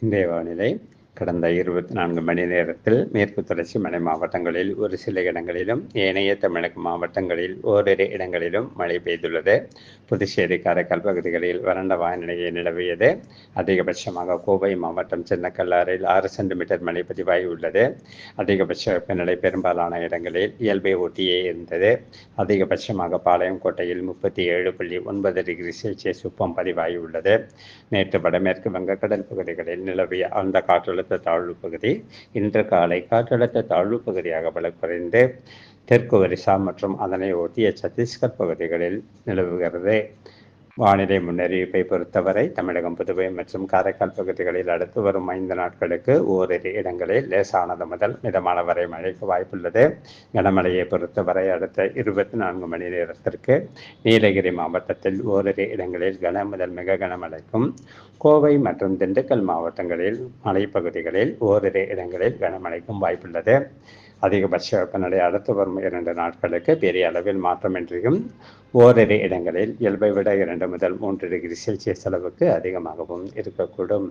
இன்றைய வானிலை கடந்த இருபத்தி நான்கு மணி நேரத்தில் மேற்கு தொடர்ச்சி மலை மாவட்டங்களில் ஒரு சில இடங்களிலும் ஏனைய தமிழக மாவட்டங்களில் ஓரிரு இடங்களிலும் மழை பெய்துள்ளது. புதுச்சேரி காரைக்கால் பகுதிகளில் வறண்ட வானிலையை நிலவியது. அதிகபட்சமாக கோவை மாவட்டம் சின்னக்கல்லாறில் ஆறு சென்டிமீட்டர் மழை பதிவாகியுள்ளது அதிகபட்ச வெப்பநிலை பெரும்பாலான இடங்களில் இயல்பை ஒட்டியே இருந்தது. அதிகபட்சமாக பாளையங்கோட்டையில் முப்பத்தி ஏழு புள்ளி ஒன்பது டிகிரி செல்சியஸ் வெப்பம் பதிவாகியுள்ளது நேற்று வடமேற்கு வங்கக்கடல் பகுதிகளில் நிலவிய ஆழ்ந்த காற்றழுத்த தாழ்வு பகுதி இன்று காலை காற்றழுத்த தாழ்வு பகுதியாக பலக்குறைந்து தெற்கு ஒரிசா மற்றும் அதனை ஒட்டிய சத்தீஸ்கர் பகுதிகளில் நிலவுகிறது. வானிலை முன்னறிவிப்பை பொறுத்தவரை தமிழகம் புதுவை மற்றும் காரைக்கால் பகுதிகளில் அடுத்து வரும் ஐந்து நாட்களுக்கு ஓரிரு இடங்களில் லேசானது முதல் மிதமான வரை மழைக்கு வாய்ப்புள்ளது. கனமழையை பொறுத்தவரை அடுத்த இருபத்தி நான்கு மணி நேரத்திற்கு நீலகிரி மாவட்டத்தில் ஓரிரு இடங்களில் கன முதல் மிக கனமழைக்கும். கோவை மற்றும் திண்டுக்கல் மாவட்டங்களில் மலைப்பகுதிகளில் ஓரிரு இடங்களில் கனமழைக்கும் வாய்ப்புள்ளது. அதிகபட்ச வெப்பநிலை அடுத்து வரும் இரண்டு நாட்களுக்கு பெரிய அளவில் மாற்றமின்றியும் ஓரிரு இடங்களில் இயல்பை விட இரண்டு முதல் மூன்று டிகிரி செல்சியஸ் அளவுக்கு அதிகமாகவும் இருக்கக்கூடும்.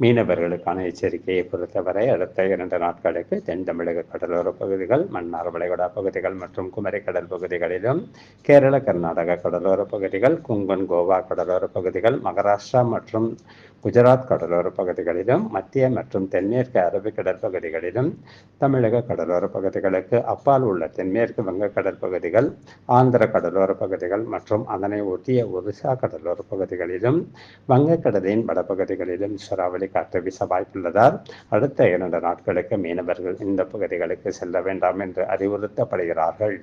மீனவர்களுக்கான எச்சரிக்கையை பொறுத்தவரை அடுத்த இரண்டு நாட்களுக்கு தென் தமிழக கடலோர பகுதிகள் மன்னார் வளைகுடா பகுதிகள் மற்றும் குமரி கடல் பகுதிகளிலும் கேரள கர்நாடக கடலோர பகுதிகள் குங்கன் கோவா கடலோர பகுதிகள் மகாராஷ்டிரா மற்றும் குஜராத் கடலோர பகுதிகளிலும் மத்திய மற்றும் தென்மேற்கு அரபிக்கடல் பகுதிகளிலும் தமிழக கடலோர பகுதிகளுக்கு அப்பால் உள்ள தென்மேற்கு வங்கக்கடல் பகுதிகள் ஆந்திர கடலோர பகுதிகள் மற்றும் அதனை ஒட்டிய ஒரிசா கடலோர பகுதிகளிலும் வங்கக்கடலின் வடபகுதிகளிலும் சராவளி காற்று வீச வாய்ப்புள்ளதால் அடுத்த இரண்டு நாட்களுக்கு மீனவர்கள் இந்த பகுதிகளுக்கு செல்ல வேண்டாம் என்று அறிவுறுத்தப்படுகிறார்கள்.